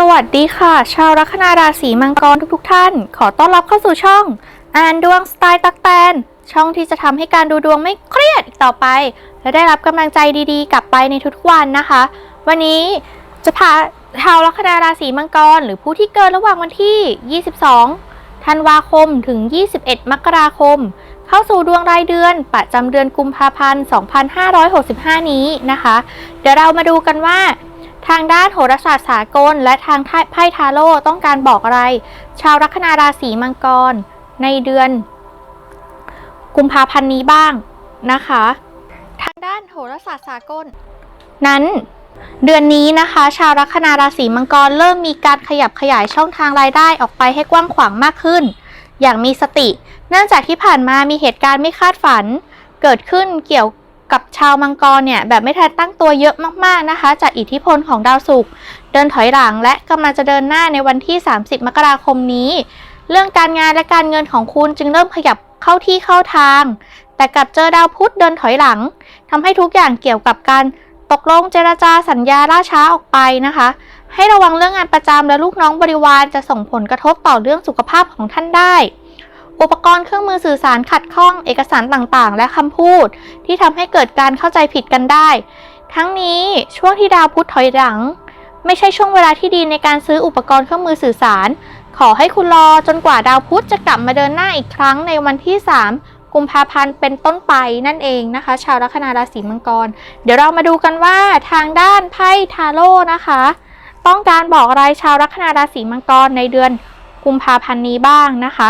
สวัสดีค่ะ ชาวลัคนาราศีมังกรทุกๆท่าน ขอต้อนรับเข้าสู่ช่อง อ่านดวงสไตล์ตักแตน ช่องที่จะทำให้การดูดวงไม่เครียดอีกต่อไป และได้รับกำลังใจดีๆ กลับไปในทุกๆวันนะคะ วันนี้จะพาชาวลัคนาราศีมังกร หรือผู้ที่เกิดระหว่างวันที่ 22 ธันวาคมถึง 21 มกราคม เข้าสู่ดวงรายเดือน ประจำเดือนกุมภาพันธ์ 2565 นี้นะคะ เดี๋ยวเรามาดูกันว่า ทางด้านโหราศาสตร์สากล และทางไพ่ทาโร่ต้องการบอกอะไร ชาวลัคนาราศีมังกร ในเดือน กุมภาพันธ์นี้บ้างนะคะ ทางด้านโหราศาสตร์สากล นั้นเดือนนี้นะคะ ชาวลัคนาราศีมังกรเริ่มมีการขยับขยายช่องทางรายได้ออกไปให้กว้างขวางมากขึ้น อย่างมีสติ เนื่องจากที่ผ่านมามีเหตุการณ์ไม่คาดฝัน เกิดขึ้นเกี่ยว กับชาวมังกรเนี่ยแบบไม่ทันตั้งตัวเยอะมากๆนะคะ จากอิทธิพลของดาวศุกร์เดินถอยหลังและกำลังจะเดินหน้าในวันที่ 30 มกราคมนี้ เรื่องการงานและการเงินของคุณจึงเริ่มขยับเข้าที่เข้าทาง แต่กลับเจอดาวพุธเดินถอยหลังทำให้ทุกอย่างเกี่ยวกับการตกลงเจรจาสัญญาล่าช้าออกไปนะคะ ให้ระวังเรื่องงานประจำและลูกน้องบริวารจะส่งผลกระทบต่อเรื่องสุขภาพของท่านได้ อุปกรณ์เครื่องมือสื่อสารขัดข้องเอกสารต่างๆ และคำพูด ที่ทำให้เกิดการเข้าใจผิดกันได้ ทั้งนี้ช่วงที่ดาวพุธถอยหลัง ไม่ใช่ช่วงเวลาที่ดีในการซื้ออุปกรณ์เครื่องมือสื่อสาร ขอให้คุณรอจนกว่าดาวพุธจะกลับมาเดินหน้าอีกครั้งในวันที่ 3 กุมภาพันธ์เป็นต้นไปนั่นเองนะคะ ชาวลัคนาราศีมังกร เดี๋ยวเรามาดูกันว่าทางด้านไพ่ทาโร่นะคะ ต้องการบอกอะไรชาวลัคนาราศีมังกรในเดือน กุมภาพันธ์นี้บ้างนะคะ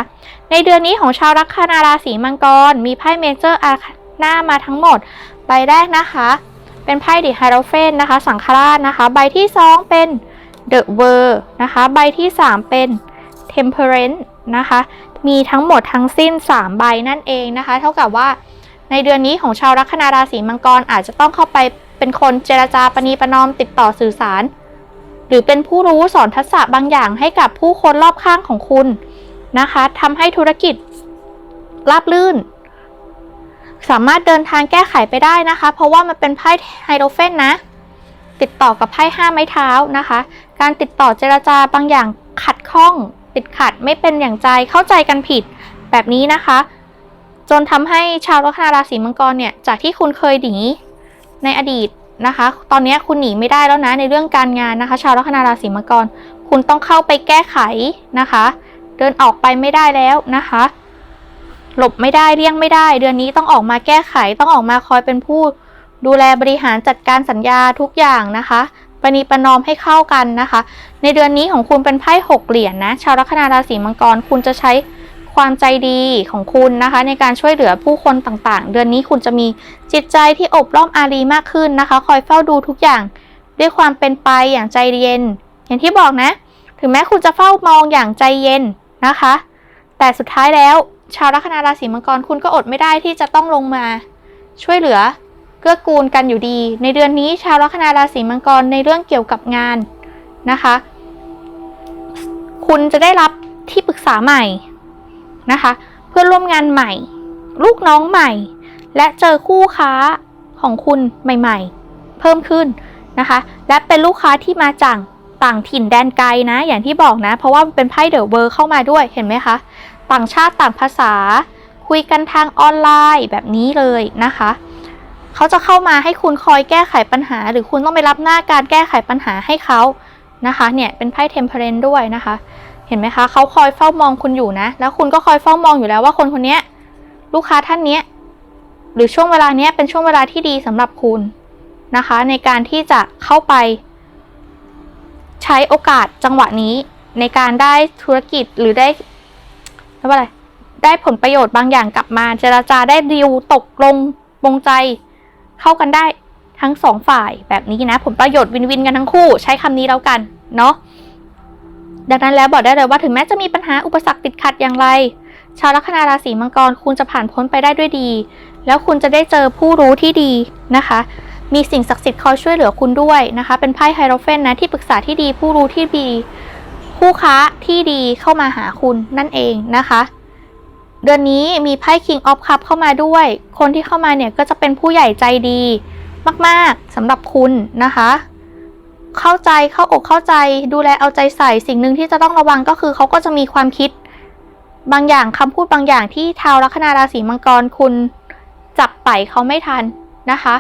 ในเดือนนี้ของชาวลัคนาราศีมังกร มีไพ่เมเจอร์อาร์หน้ามาทั้งหมด ใบแรกนะคะ เป็นไพ่ดิไฮโรเฟนนะคะ สังฆราชนะคะ ใบที่ 2 เป็นเดอะเวอร์นะคะ ใบที่ 3 เป็นเทมเพอเรนต์นะคะ มีทั้งหมดทั้งสิ้น 3 ใบนั่นเองนะคะ เท่ากับว่าในเดือนนี้ของชาวลัคนาราศีมังกรอาจจะต้องเข้าไปเป็นคนเจรจาปณีประนอมติดต่อสื่อสาร หรือเป็นผู้รู้สอนทักษะบางอย่างให้กับผู้คนรอบข้างของคุณนะคะทำให้ธุรกิจราบลื่น สามารถเดินทางแก้ไขไปได้นะคะ เพราะว่ามันเป็นไพ่ไฮโดรเฟนนะ ติดต่อกับไพ่ห้าไม้เท้านะคะ การติดต่อเจรจาบางอย่างขัดข้อง ติดขัดไม่เป็นอย่างใจเข้าใจกันผิดแบบนี้นะคะ จนทำให้ชาวลัคนาราศีมังกรเนี่ยจากที่คุณเคยหนีในอดีต นะคะ ตอนนี้คุณหนีไม่ได้แล้วนะในเรื่องการงานนะคะ ชาวลัคนาราศีมังกร คุณต้องเข้าไปแก้ไขนะคะ เดินออกไปไม่ได้แล้วนะคะ หลบไม่ได้เลี่ยงไม่ได้ เดือนนี้ต้องออกมาแก้ไข ต้องออกมาคอยเป็นผู้ ดูแลบริหารจัดการสัญญาทุกอย่างนะคะปณีประนอมให้เข้ากันนะคะ ในเดือนนี้ของคุณเป็นไพ่หกเหรียญนนะ ชาวลัคนาราศีมังกร คุณจะใช้ ความใจดีของคุณนะคะ ในการช่วยเหลือผู้คนต่างๆ เดือนนี้คุณจะมีจิตใจที่อบรมอารีมากขึ้นนะคะ คอยเฝ้าดูทุกอย่างด้วยความเป็นไปอย่างใจเย็น อย่างที่บอกนะ ถึงแม้คุณจะเฝ้ามองอย่างใจเย็นนะคะ แต่สุดท้ายแล้วชาวลัคนาราศีมังกรคุณก็อดไม่ได้ที่จะต้องลงมา ช่วยเหลือเกื้อกูลกันอยู่ดี ในเดือนนี้ชาวลัคนาราศีมังกรในเรื่องเกี่ยวกับงานนะคะ คุณจะได้รับที่ปรึกษาใหม่ นะคะ เพื่อนร่วมงานใหม่ ลูกน้องใหม่ และเจอคู่ค้าของคุณใหม่ ๆ เพิ่มขึ้นนะคะ และเป็นลูกค้าที่มาจากต่างถิ่นแดนไกลนะ อย่างที่บอกนะ เพราะว่ามันเป็นไพ่เดอะเวอร์เข้ามาด้วยเห็นไหมคะ ต่างชาติต่างภาษา คุยกันทางออนไลน์แบบนี้เลยนะคะเขาจะเข้ามาให้คุณคอยแก้ไขปัญหา หรือคุณต้องไปรับหน้าการแก้ไขปัญหาให้เขานะคะ เนี่ยเป็นไพ่เทมเพลนด้วยนะคะ เห็นไหมคะเขาคอยเฝ้ามองคุณอยู่นะ แล้วคุณก็คอยเฝ้ามองอยู่แล้วว่าคนคนนี้ลูกค้าท่านนี้หรือช่วงเวลาเนี้ยเป็นช่วงเวลาที่ดีสำหรับคุณนะคะ ในการที่จะเข้าไป ใช้โอกาสจังหวะนี้ ในการได้ธุรกิจหรือได้เรียกว่าอะไรได้ผลประโยชน์บางอย่างกลับมา เจราจาได้ดีลตกลงปรงใจ เข้ากันได้ทั้งสองฝ่ายแบบนี้นะ ผลประโยชน์วินวินกันทั้งคู่ ใช้คำนี้แล้วกันเนาะ ดังนั้นแล้วบอกได้เลยว่าถึงแม้จะมีปัญหาอุปสรรคติดขัดอย่างไร ชาวลัคนาราศีมังกรคุณจะผ่านพ้นไปได้ด้วยดี แล้วคุณจะได้เจอผู้รู้ที่ดีนะคะ มีสิ่งศักดิ์สิทธิ์คอยช่วยเหลือคุณด้วยนะคะ เป็นไพ่ไฮโรเฟนนะที่ปรึกษาที่ดี ผู้รู้ที่ดี คู่ค้าที่ดีเข้ามาหาคุณนั่นเองนะคะเดือนนี้มีไพ่ King of Cup เข้ามาด้วย คนที่เข้ามาเนี่ยก็จะเป็นผู้ใหญ่ใจดี มาก ๆสำหรับคุณนะคะ เข้าใจเข้าอกเข้าใจ ดูแลเอาใจใส่สิ่งหนึ่งที่จะต้องระวังก็คือเขาก็จะมีความคิด บางอย่างคำพูดบางอย่างที่ชาวลัคนาราศีมังกรคุณจับไต่เขาไม่ทันนะคะ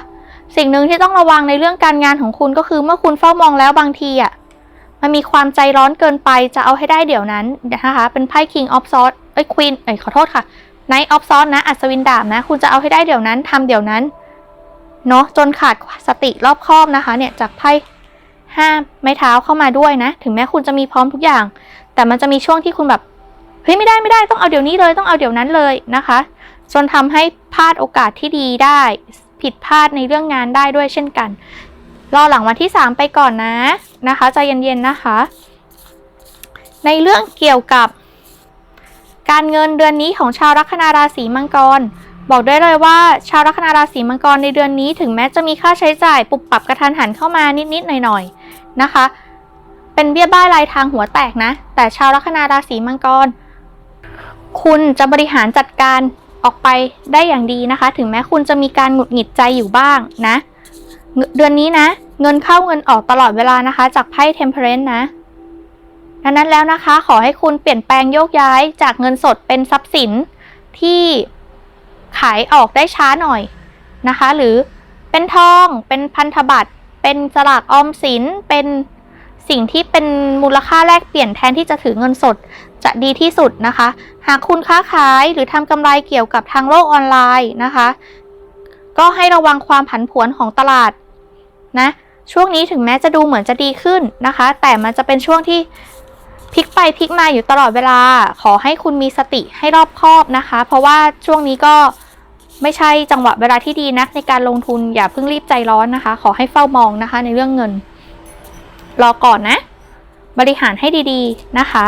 สิ่งหนึ่งที่ต้องระวังในเรื่องการงานของคุณก็คือเมื่อคุณเฝ้ามองแล้วบางทีอะมันมีความใจร้อนเกินไปจะเอาให้ได้เดี๋ยวนั้นนะคะ เป็นไพ่ King of Swords เอ้ย Queen เอ้ยขอโทษค่ะ Knight of Swords นะ อัศวินดาบนะ คุณจะเอาให้ได้เดี๋ยวนั้นทำเดี๋ยวนั้น เนาะจนขาดสติรอบคอบนะคะ เนี่ยจากไพ่ ห้าไม้เท้าเข้ามาด้วยนะ ถึงแม้คุณจะมีพร้อมทุกอย่าง แต่มันจะมีช่วงที่คุณแบบเฮ้ยไม่ได้ไม่ได้ต้องเอาเดี๋ยวนี้เลยต้องเอาเดี๋ยวนั้นเลยนะคะ จนทำให้พลาดโอกาสที่ดีได้ ผิดพลาดในเรื่องงานได้ด้วยเช่นกัน รอหลังวันที่ 3 ไปก่อนนะนะคะใจเย็นๆนะคะ ในเรื่องเกี่ยวกับ การเงินเดือนนี้ของชาวลัคนาราศีมังกร บอกได้เลยว่า ชาวลัคนาราศีมังกรในเดือนนี้ ถึงแม้จะมีค่าใช้จ่ายปุบปรับกระทันหันเข้ามานิดๆหน่อยๆ นะคะ เป็นเบี้ยบ้ายรายทางหัวแตกนะ แต่ชาวลัคนาราศีมังกร คุณจะบริหารจัดการออกไปได้อย่างดีนะคะ ถึงแม้คุณจะมีการหงุดหงิดใจอยู่บ้างนะ เดือนนี้นะ เงินเข้าเงินออกตลอดเวลานะคะ จากไพ่ Temperance นะดังนั้นแล้วนะคะ ขอให้คุณเปลี่ยนแปลงโยกย้ายจากเงินสดเป็นทรัพย์สินที่ขายออกได้ช้าหน่อยนะคะ หรือเป็นทองเป็นพันธบัตร เป็นสลากออมสิน เป็นสิ่งที่เป็นมูลค่าแลกเปลี่ยนแทนที่จะถือเงินสด จะดีที่สุดนะคะ หากคุณค้าขายหรือทำกำไรเกี่ยวกับทางโลกออนไลน์นะคะ ก็ให้ระวังความผันผวนของตลาดนะช่วงนี้ถึงแม้จะดูเหมือนจะดีขึ้นนะคะ แต่มันจะเป็นช่วงที่พลิกไปพลิกมาอยู่ตลอดเวลา ขอให้คุณมีสติให้รอบคอบนะคะ เพราะว่าช่วงนี้ก็ ไม่ใช่จังหวะเวลาที่ดีนักในการลงทุนอย่าเพิ่งรีบใจร้อนนะคะ ขอให้เฝ้ามองนะคะ ในเรื่องเงิน รอก่อนนะ บริหารให้ดีๆนะคะ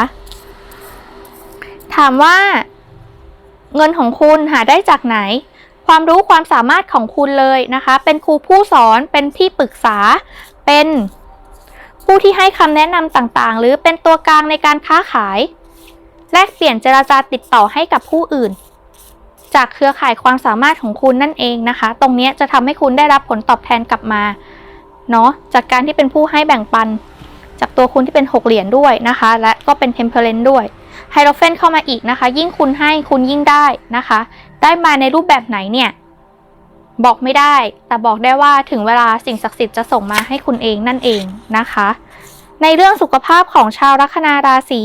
ถามว่า เงินของคุณหาได้จากไหน ความรู้ความสามารถของคุณเลยนะคะ เป็นครูผู้สอนเป็นที่ปรึกษาเป็นผู้ที่ให้คำแนะนำต่างๆ หรือเป็นตัวกลางในการค้าขาย แลกเปลี่ยนเจราจาติดต่อให้กับผู้อื่น จากเครือข่ายความสามารถของคุณนั่นเองนะคะ ตรงนี้จะทำให้คุณได้รับผลตอบแทนกลับมาเนาะจากการที่เป็นผู้ให้แบ่งปัน จากตัวคุณที่เป็น 6 เหรียญด้วยนะคะ และก็เป็นเทมเพลนด้วยไฮโรเฟนเข้ามาอีกนะคะ ยิ่งคุณให้คุณยิ่งได้นะคะ ได้มาในรูปแบบไหนเนี่ย บอกไม่ได้ แต่บอกได้ว่าถึงเวลาสิ่งศักดิ์สิทธิ์จะส่งมาให้คุณเองนั่นเองนะคะ ในเรื่องสุขภาพของชาวลัคนาราศี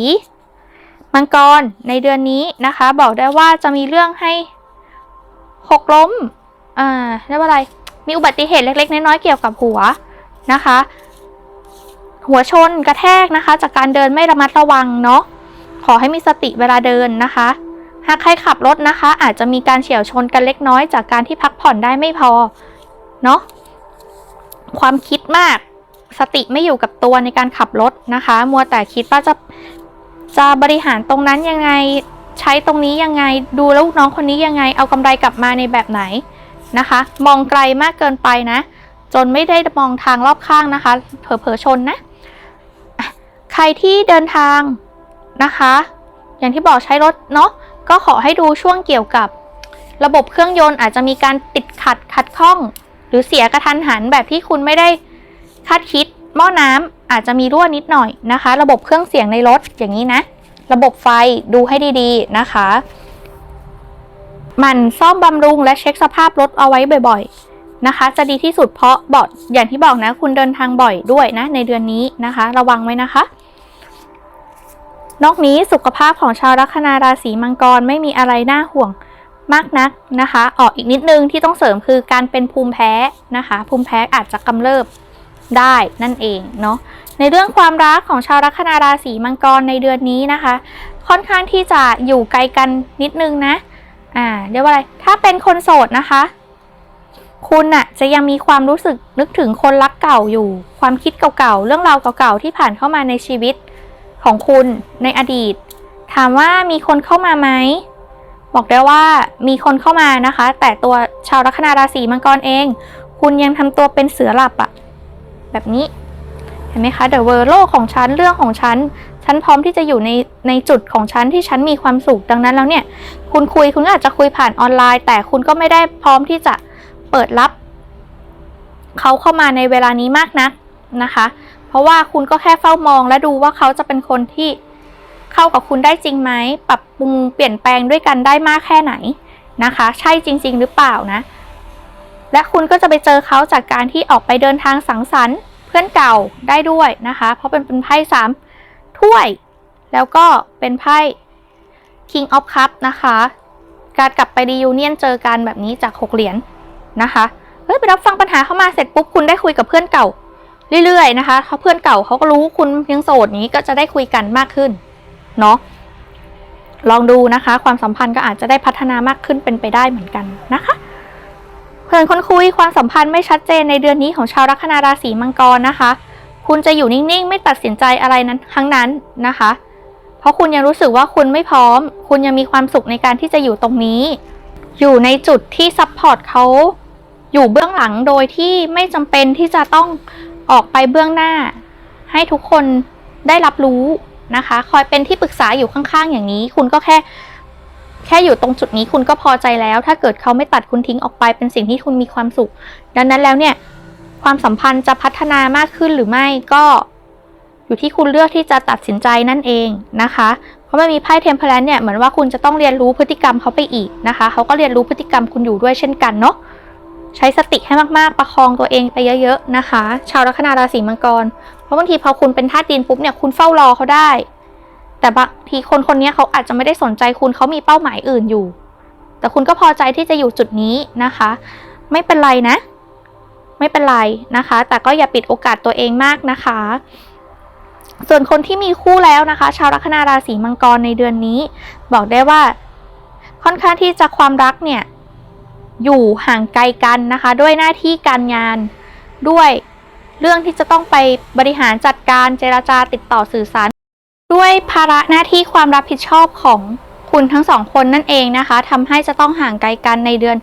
มังกรในเดือนนี้นะคะ บอกได้ว่าจะมีเรื่องให้ หกล้ม อ่าเรียกว่าอะไร มีอุบัติเหตุเล็ก ๆ น้อยๆเกี่ยวกับหัวนะคะ หัวชนกระแทกนะคะ จากการเดินไม่ระมัดระวังเนาะ ขอให้มีสติเวลาเดินนะคะ หากใครขับรถนะคะ อาจจะมีการเฉียวชนกันเล็กน้อยจากการที่พักผ่อนได้ไม่พอ เนาะ ความคิดมาก สติไม่อยู่กับตัวในการขับรถนะคะ มัวแต่คิดว่าจะจะบริหารตรงนั้นยังไง ใช้ตรงนี้ยังไง ดูแล้วลูกน้องคนนี้ยังไง เอากำไรกลับมาในแบบไหนนะคะ มองไกลมากเกินไปนะ จนไม่ได้มองทางรอบข้างนะคะ เผลอๆชนนะ ใครที่เดินทางนะคะ อย่างที่บอกใช้รถเนาะก็ขอให้ดูช่วงเกี่ยวกับ ระบบเครื่องยนต์อาจจะมีการติดขัดขัดข้อง หรือเสียกระทันหันแบบที่คุณไม่ได้คาดคิดหม้อน้ำอาจจะมีรั่วนิดหน่อยนะคะ ระบบเครื่องเสียงในรถอย่างนี้นะ ระบบไฟดูให้ดีๆนะคะมันซ่อมบำรุงและเช็คสภาพรถเอาไว้บ่อย ๆนะคะ จะดีที่สุดเพราะบอกอย่างที่บอกนะ คุณเดินทางบ่อยด้วยนะ ในเดือนนี้นะคะ ระวังไว้นะคะ นอกนี้สุขภาพของชาวลัคนาราศีมังกรไม่มีอะไรน่าห่วงมากนักนะคะ ออกอีกนิดนึงที่ต้องเสริมคือการเป็นภูมิแพ้นะคะ ภูมิแพ้อาจจะกำเริบได้นั่นเองเนาะ ในเรื่องความรักของชาวลัคนาราศีมังกรในเดือนนี้นะคะ ค่อนข้างที่จะอยู่ไกลกันนิดนึงนะอ่าเรียกว่าอะไรถ้าเป็นคนโสดนะคะ คุณน่ะจะยังมีความรู้สึกนึกถึงคนรักเก่าอยู่ ความคิดเก่าๆเรื่องราวเก่าๆที่ผ่านเข้ามาในชีวิตของคุณในอดีต ถามว่ามีคนเข้ามาไหมบอกได้ว่ามีคนเข้ามานะคะ แต่ตัวชาวลัคนาราศีมังกรเอง คุณยังทำตัวเป็นเสือหลับอะแบบนี้ ห็นไหมคะเดอะเวอร์โลกของฉันเรื่องของฉันฉันพร้อมที่จะอยู่ในในจุดของฉันที่ฉันมีความสุขดังนั้นแล้วเนี่ย คุณคุยคุณก็อาจจะคุยผ่านออนไลน์ แต่คุณก็ไม่ได้พร้อมที่จะเปิดรับเขาเข้ามาในเวลานี้มากนักนะคะ เพราะว่าคุณก็แค่เฝ้ามองและดูว่าเขาจะเป็นคนที่เข้ากับคุณได้จริงไหมปรับปรุงเปลี่ยนแปลงด้วยกันได้มากแค่ไหนนะคะ ใช่จริง ๆ หรือเปล่านะ และคุณก็จะไปเจอเขาจากการที่ออกไปเดินทางสังสรรค์ พื่อนเก่าได้ด้วยนะคะ เพราะเป็นเป็นไพ่สามถ้วย แล้วก็เป็นไพ่ King of Cup นะคะ การกลับไปดียูเนียนเจอกันแบบนี้จากหกเหรียญนะคะเฮ้ยไปรับฟังปัญหาเข้ามาเสร็จปุ๊บคุณได้คุยกับเพื่อนเก่าเรื่อยๆนะคะเพราะเพื่อนเก่าเขาก็รู้คุณยังโสดนี้ก็จะได้คุยกันมากขึ้นเนาะลองดูนะคะ ความสัมพันธ์ก็อาจจะได้พัฒนามากขึ้นเป็นไปได้เหมือนกันนะคะ เพื่อนคนคุยความสัมพันธ์ไม่ชัดเจนในเดือนนี้ของชาวลัคนาราศีมังกรนะคะ คุณจะอยู่นิ่งๆ ไม่ตัดสินใจอะไรนั้นทั้งนั้นนะคะ เพราะคุณยังรู้สึกว่าคุณไม่พร้อม คุณยังมีความสุขในการที่จะอยู่ตรงนี้ อยู่ในจุดที่ซัพพอร์ตเขาอยู่เบื้องหลังโดยที่ไม่จำเป็นที่จะต้องออกไปเบื้องหน้า ให้ทุกคนได้รับรู้นะคะ คอยเป็นที่ปรึกษาอยู่ข้างๆ อย่างนี้ คุณก็แค่ แค่อยู่ตรงจุดนี้คุณก็พอใจแล้ว ถ้าเกิดเขาไม่ตัดคุณทิ้งออกไปเป็นสิ่งที่คุณมีความสุข ดังนั้นแล้วเนี่ย ความสัมพันธ์จะพัฒนามากขึ้นหรือไม่ก็อยู่ที่คุณเลือกที่จะตัดสินใจนั่นเองนะคะ เพราะไมันมีไพ่เทมเพลนเนี่ยเหมือนว่าคุณจะต้องเรียนรู้พฤติกรรมเขาไปอีกนะคะ เขาก็เรียนรู้พฤติกรรมคุณอยู่ด้วยเช่นกันเนาะใช้สติให้มาก ๆ ประคองตัวเองไปเยอะ ๆ นะคะ ชาวลัคนาราศีมังกร เพราะบางทีพอคุณเป็นธาตุดินปุ๊บเนี่ย คุณเฝ้ารอเขาได้ แต่บางทีคนคนนี้เขาอาจจะไม่ได้สนใจคุณเขามีเป้าหมายอื่นอยู่ แต่คุณก็พอใจที่จะอยู่จุดนี้นะคะ ไม่เป็นไรนะ ไม่เป็นไรนะคะ แต่ก็อย่าปิดโอกาสตัวเองมากนะคะ ส่วนคนที่มีคู่แล้วนะคะ ชาวลัคนาราศีมังกรในเดือนนี้ บอกได้ว่าค่อนข้างที่จะความรักเนี่ยอยู่ห่างไกลกันนะคะ ด้วยหน้าที่การงานด้วยเรื่องที่จะต้องไปบริหารจัดการเจราจาติดต่อสื่อสาร ด้วยภาระหน้าที่ความรับผิดชอบของคุณทั้งสองคนนั่นเองนะคะทำให้จะต้องห่างไกลกันในเดือน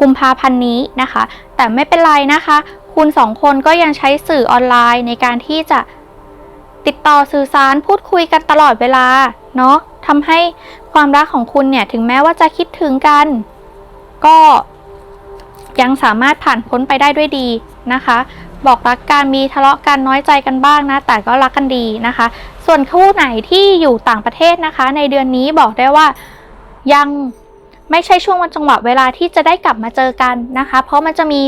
กุมภาพันธ์นี้นะคะ แต่ไม่เป็นไรนะคะ คุณสองคนก็ยังใช้สื่อออนไลน์ในการที่จะติดต่อสื่อสารพูดคุยกันตลอดเวลาเนาะทำให้ความรักของคุณเนี่ยถึงแม้ว่าจะคิดถึงกัน ก็ยังสามารถผ่านพ้นไปได้ด้วยดีนะคะ บอกรักกันมีทะเลาะกันน้อยใจกันบ้างนะ แต่ก็รักกันดีนะคะ ส่วนคู่ไหนที่อยู่ต่างประเทศนะคะ ในเดือนนี้บอกได้ว่ายังไม่ใช่ช่วงวันจังหวะเวลาที่จะได้กลับมาเจอกันนะคะ เพราะมันจะมี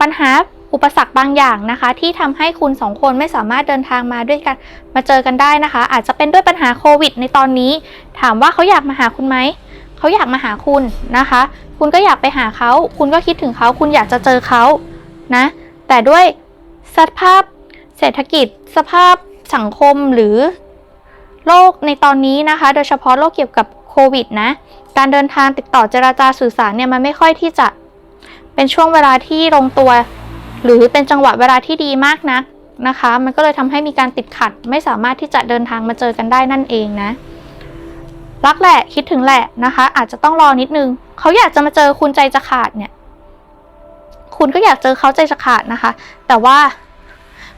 ปัญหาอุปสรรคบางอย่างนะคะ ที่ทำให้คุณสองคนไม่สามารถเดินทางมาด้วยกันมาเจอกันได้นะคะ อาจจะเป็นด้วยปัญหาโควิด ในตอนนี้ ถามว่าเขาอยากมาหาคุณไหมเขาอยากมาหาคุณนะคะ คุณก็อยากไปหาเขา คุณก็คิดถึงเขา คุณอยากจะเจอเขานะ แต่ด้วยสภาพเศรษฐกิจ สภาพสังคมหรือโลกในตอนนี้นะคะ โดยเฉพาะโรคเกี่ยวกับโควิดนะ การเดินทางติดต่อเจราจาสื่อสารเนี่ยมันไม่ค่อยที่จะเป็นช่วงเวลาที่ลงตัว หรือเป็นจังหวะเวลาที่ดีมากนักนะคะ มันก็เลยทำให้มีการติดขัด ไม่สามารถที่จะเดินทางมาเจอกันได้นั่นเองนะ รักแหละคิดถึงแหละนะคะ อาจจะต้องรอนิดนึง เขาอยากจะมาเจอคุณใจจะขาดเนี่ย คุณก็อยากเจอเขาใจจะขาดนะคะ แต่ว่า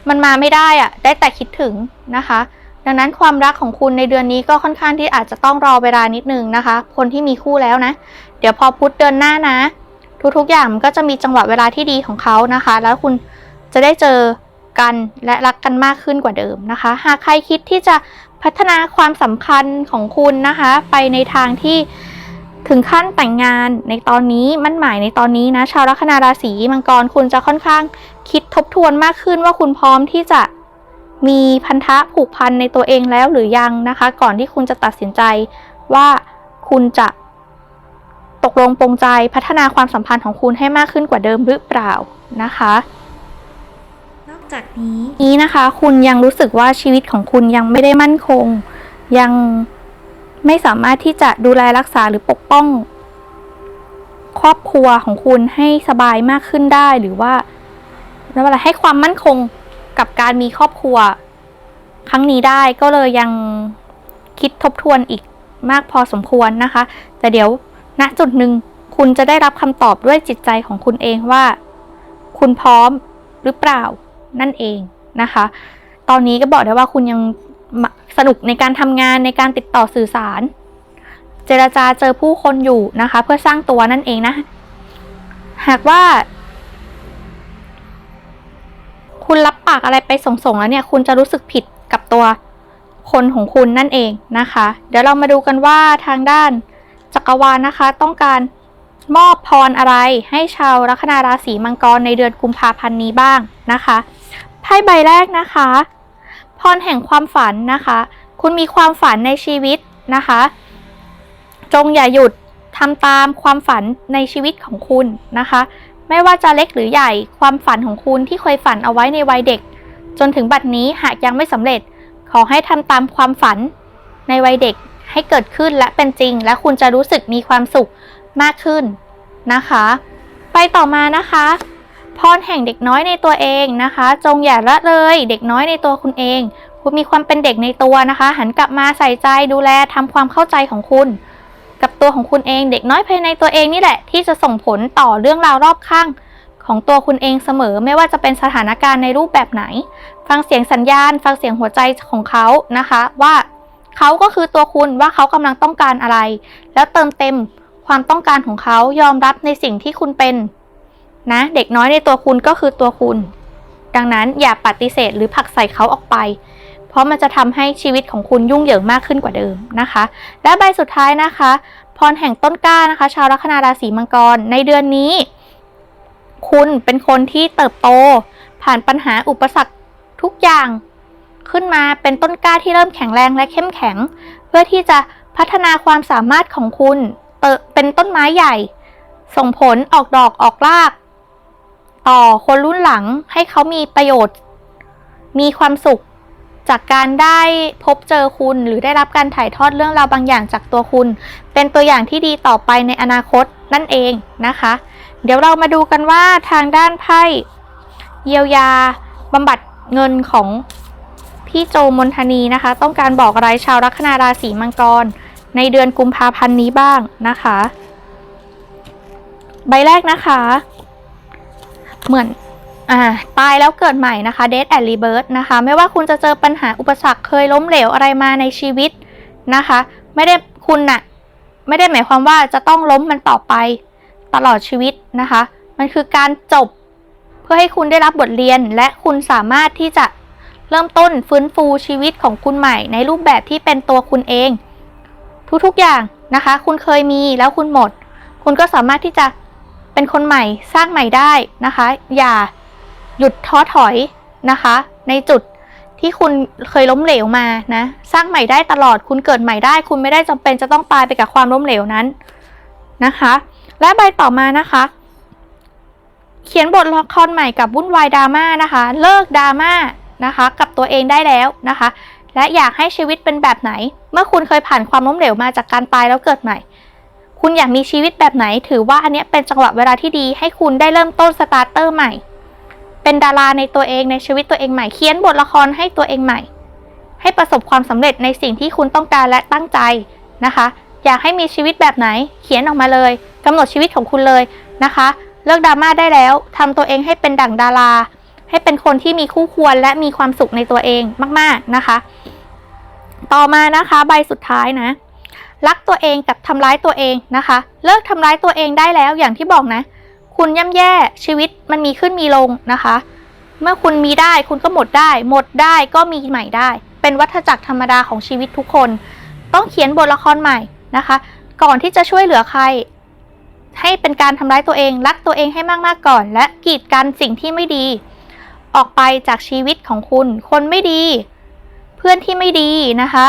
มันมาไม่ได้อะได้แต่คิดถึงนะคะ ดังนั้นความรักของคุณในเดือนนี้ก็ค่อนข้างที่อาจจะต้องรอเวลานิดนึงนะคะ คนที่มีคู่แล้วนะ เดี๋ยวพอพุธเดือนหน้านะ ทุกๆอย่างมันก็จะมีจังหวะเวลาที่ดีของเขานะคะ แล้วคุณจะได้เจอกันและรักกันมากขึ้นกว่าเดิมนะคะ หากใครคิดที่จะพัฒนาความสัมพันธ์ของคุณนะคะ ไปในทางที่ ถึงขั้นแต่งงานในตอนนี้มั่นหมายในตอนนี้นะ ชาวลัคนาราศีมังกรคุณจะค่อนข้างคิดทบทวนมากขึ้นว่าคุณพร้อมที่จะมีพันธะผูกพันในตัวเองแล้วหรือยังนะคะ ก่อนที่คุณจะตัดสินใจว่าคุณจะตกลงปรงใจพัฒนาความสัมพันธ์ของคุณให้มากขึ้นกว่าเดิมหรือเปล่านะคะนอกจากนี้นี้นะคะ คุณยังรู้สึกว่าชีวิตของคุณยังไม่ได้มั่นคง ยัง ไม่สามารถที่จะดูแลรักษาหรือปกป้อง ครอบครัวของคุณให้สบายมากขึ้นได้หรือว่าแล้วอะไรให้ความมั่นคงกับการมีครอบครัว ครั้งนี้ได้ก็เลยยังคิดทบทวนอีกมากพอสมควรนะคะ แต่เดี๋ยวณจุดหนึ่งคุณจะได้รับคำตอบด้วยจิตใจของคุณเองว่า คุณพร้อมหรือเปล่านั่นเองนะคะ ตอนนี้ก็บอกได้ว่าคุณยัง สนุกในการทำงานในการติดต่อสื่อสาร เจรจาเจอผู้คนอยู่นะคะ เพื่อสร้างตัวนั่นเองนะ หากว่า คุณรับปากากอะไรไปส่งๆแล้วเนี่ย คุณจะรู้สึกผิดกับตัวคนของคุณนั่นเองนะคะ เดี๋ยวเรามาดูกันว่าทางด้านจักรวาลนะคะ ต้องการมอบพรอะไรให้ชาวลัคนาราศีมังกรในเดือนกุมภาพันธ์นี้บ้างนะคะไพ่ใบแรกนะคะ พรแห่งความฝันนะคะ คุณมีความฝันในชีวิตนะคะ จงอย่าหยุดทำตามความฝันในชีวิตของคุณนะคะ ไม่ว่าจะเล็กหรือใหญ่ความฝันของคุณที่เคยฝันเอาไว้ในวัยเด็ก จนถึงบัดนี้หากยังไม่สำเร็จ ขอให้ทำตามความฝันในวัยเด็กให้เกิดขึ้นและเป็นจริง และคุณจะรู้สึกมีความสุขมากขึ้นนะคะ ไปต่อมานะคะ พรแห่งเด็กน้อยในตัวเองนะคะ จงอย่าละเลยเด็กน้อยในตัวคุณเอง คุณมีความเป็นเด็กในตัวนะคะ หันกลับมาใส่ใจดูแลทำความเข้าใจของคุณ กับตัวของคุณเองเด็กน้อยภายในตัวเองนี่แหละ ที่จะส่งผลต่อเรื่องราวรอบข้างของตัวคุณเองเสมอไม่ว่าจะเป็นสถานการณ์ในรูปแบบไหน ฟังเสียงสัญญาณ ฟังเสียงหัวใจของเขานะคะ ว่าเขาก็คือตัวคุณว่าเขากำลังต้องการอะไร แล้วเติมเต็มความต้องการของเขายอมรับในสิ่งที่คุณเป็น นะเด็กน้อยในตัวคุณก็คือตัวคุณ ดังนั้นอย่าปฏิเสธหรือผลักใส่เขาออกไป เพราะมันจะทำให้ชีวิตของคุณยุ่งเหยิงมากขึ้นกว่าเดิมนะคะ และใบสุดท้ายนะคะ พรแห่งต้นกล้านะคะ ชาวลัคนาราศีมังกรในเดือนนี้ คุณเป็นคนที่เติบโต ผ่านปัญหาอุปสรรคทุกอย่างขึ้นมาเป็นต้นกล้าที่เริ่มแข็งแรงและเข้มแข็ง เพื่อที่จะพัฒนาความสามารถของคุณเตเป็นต้นไม้ใหญ่ ส่งผลออกดอกออกราก ต่อคนรุ่นหลังให้เขามีประโยชน์ มีความสุขจากการได้พบเจอคุณหรือได้รับการถ่ายทอดเรื่องราวบางอย่างจากตัวคุณ เป็นตัวอย่างที่ดีต่อไปในอนาคตนั่นเองนะคะ เดี๋ยวเรามาดูกันว่าทางด้านไพ่เยียวยาบำบัดเงินของพี่โจมนทนีนะคะ ต้องการบอกอะไรชาวลัคนาราศีมังกร ในเดือนกุมภาพันธ์นี้บ้างนะคะ ใบแรกนะคะ เหมือนอ่าตายแล้วเกิดใหม่นะคะ Death and Rebirth นะคะ ไม่ว่าคุณจะเจอปัญหาอุปสรรคเคยล้มเหลวอะไรมาในชีวิตนะคะ ไม่ได้คุณน่ะไม่ได้หมายความว่าจะต้องล้มมันต่อไปตลอดชีวิตนะคะ มันคือการจบเพื่อให้คุณได้รับบทเรียน และคุณสามารถที่จะเริ่มต้นฟื้นฟูชีวิตของคุณใหม่ ในรูปแบบที่เป็นตัวคุณเอง ทุกๆอย่างนะคะ คุณเคยมีแล้วคุณหมด คุณก็สามารถที่จะ เป็นคนใหม่สร้างใหม่ได้นะคะ อย่าหยุดท้อถอยนะคะ ในจุดที่คุณเคยล้มเหลวมานะ สร้างใหม่ได้ตลอดคุณเกิดใหม่ได้ คุณไม่ได้จำเป็นจะต้องตายไปกับความล้มเหลวนั้นนะคะ และใบต่อมานะคะ เขียนบทละครใหม่กับวุ่นวายดราม่านะคะ เลิกดราม่านะคะ กับตัวเองได้แล้วนะคะ และอยากให้ชีวิตเป็นแบบไหน เมื่อคุณเคยผ่านความล้มเหลวมาจากการตายแล้วเกิดใหม่ คุณอยากมีชีวิตแบบไหน ถือว่าอันนี้เป็นจังหวะเวลาที่ดีให้คุณได้เริ่มต้นสตาร์เตอร์ใหม่ เป็นดาราในตัวเองในชีวิตตัวเองใหม่เขียนบทละครให้ตัวเองใหม่ ให้ประสบความสำเร็จในสิ่งที่คุณต้องการและตั้งใจนะคะ อยากให้มีชีวิตแบบไหนเขียนออกมาเลยกำหนดชีวิตของคุณเลยนะคะ เลิกดราม่าได้แล้วทำตัวเองให้เป็นดั่งดารา ให้เป็นคนที่มีคู่ควรและมีความสุขในตัวเองมาก ๆนะคะ ต่อมานะคะ ใบสุดท้ายนะ รักตัวเองกับทำร้ายตัวเองนะคะ เลิกทำร้ายตัวเองได้แล้วอย่างที่บอกนะ คุณย่ำแย่ชีวิตมันมีขึ้นมีลงนะคะ เมื่อคุณมีได้คุณก็หมดได้ หมดได้ก็มีใหม่ได้ เป็นวัฏจักรธรรมดาของชีวิตทุกคน ต้องเขียนบทละครใหม่นะคะ ก่อนที่จะช่วยเหลือใคร ให้เป็นการทำร้ายตัวเอง รักตัวเองให้มากๆก่อน และกีดกันสิ่งที่ไม่ดี ออกไปจากชีวิตของคุณ คนไม่ดี เพื่อนที่ไม่ดีนะคะ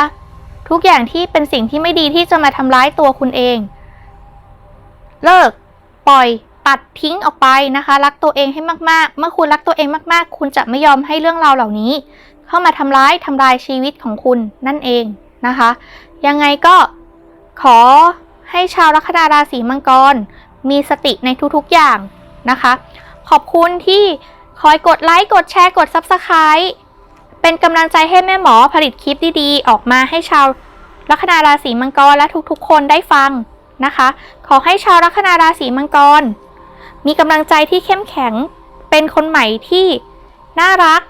ทุกอย่างที่เป็นสิ่งที่ไม่ดีที่จะมาทำร้ายตัวคุณเอง เลิก ปล่อยตัดทิ้งออกไปนะคะ รักตัวเองให้มากๆ เมื่อคุณรักตัวเองมากๆ คุณจะไม่ยอมให้เรื่องราวเหล่านี้ เข้ามาทำร้ายทำลายชีวิตของคุณนั่นเองนะคะ ยังไงก็ขอให้ชาวลัคนาราศีมังกร มีสติในทุกๆอย่างนะคะ ขอบคุณที่คอยกดไลค์ กดแชร์ กด Subscribe เป็นกำลังใจให้แม่หมอผลิตคลิปดีๆ ออกมาให้ชาวลัคนาราศีมังกรและทุกๆ คนได้ฟังนะคะ ขอให้ชาวลัคนาราศีมังกร มีกำลังใจที่เข้มแข็ง เป็นคนใหม่ที่น่ารัก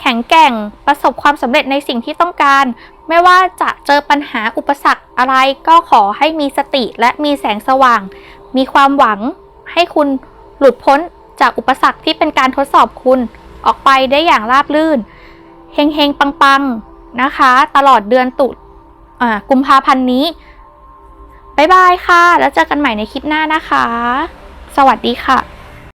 แข็งแกร่ง ประสบความสำเร็จในสิ่งที่ต้องการ ไม่ว่าจะเจอปัญหาอุปสรรคอะไรก็ขอให้มีสติและมีแสงสว่าง มีความหวังให้คุณหลุดพ้นจากอุปสรรคที่เป็นการทดสอบคุณออกไปได้อย่างราบรื่น เฮงเฮงปังปังๆ นะคะ ตลอดเดือนตุอ่ากุมภาพันธ์นี้ บ๊ายบายค่ะ แล้วเจอกันใหม่ในคลิปหน้านะคะ สวัสดีค่ะ